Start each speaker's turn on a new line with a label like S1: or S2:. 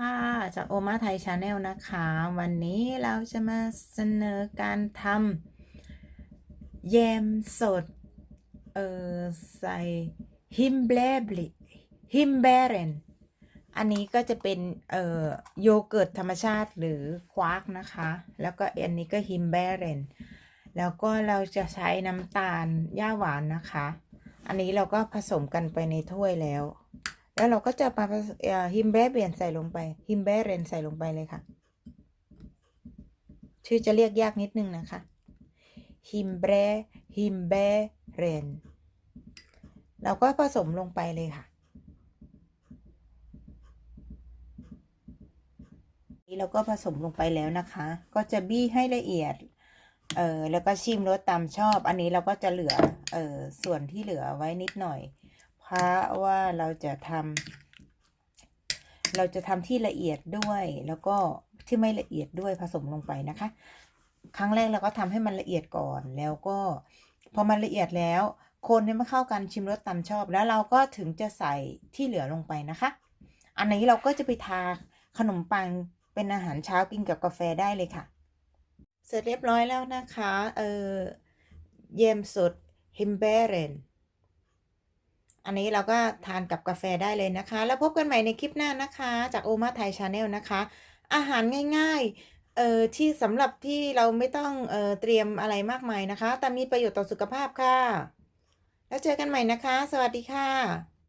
S1: ค่ะจากโอมาไทยชาแนลนะคะ วันนี้เราจะมาเสนอการทำแยมสด เออใส่ฮิมเบลบลิฮิมเบเรนอันนี้ก็จะเป็น เอ่อโยเกิร์ตธรรมชาติหรือควากนะคะ แล้วก็อันนี้ก็ฮิมเบเรนแล้วก็เราจะใช้น้ำตาลย่าหวานนะคะ อันนี้เราก็ผสมกันไปในถ้วยแล้ว แล้วเราก็จะมาเอ่อฮิมเบเรนใส่ลงไป ฮิมเบเรนใส่ลงไปเลยค่ะ ชื่อจะเรียกยากนิดนึงนะคะ ฮิมเบรฮิมเบเรน เราก็ผสมลงไปเลยค่ะนี่เราก็ผสมลงไปแล้วนะคะ ก็จะบี้ให้ละเอียด เออแล้วก็ชิมรสตามชอบ อันนี้เราก็จะเหลือ เออส่วนที่เหลือไว้นิดหน่อยะว่าเราจะทำเราจะทำที่ละเอียดด้วยแล้วก็ที่ไม่ละเอียดด้วยผสมลงไปนะคะ ครั้งแรกเราก็ทำให้มันละเอียดก่อนแล้วก็ พอมันละเอียดแล้ว คนให้มันเข้ากันชิมรสตามชอบ แล้วเราก็ถึงจะใส่ที่เหลือลงไปนะคะ อันนี้เราก็จะไปทาขนมปังเป็นอาหารเช้ากินกับกาแฟได้เลยค่ะ เสร็จเรียบร้อยแล้วนะคะ เออเยมสดฮิมเบเรน อันนี้เราก็ทานกับกาแฟได้เลยนะคะ แล้วพบกันใหม่ในคลิปหน้านะคะ จากโอมาไทยชาแนลนะคะ อาหารง่ายๆเอ่อที่สำหรับที่เราไม่ต้องเอ่อเตรียมอะไรมากมายนะคะ แต่มีประโยชน์ต่อสุขภาพค่ะ แล้วเจอกันใหม่นะคะ สวัสดีค่ะ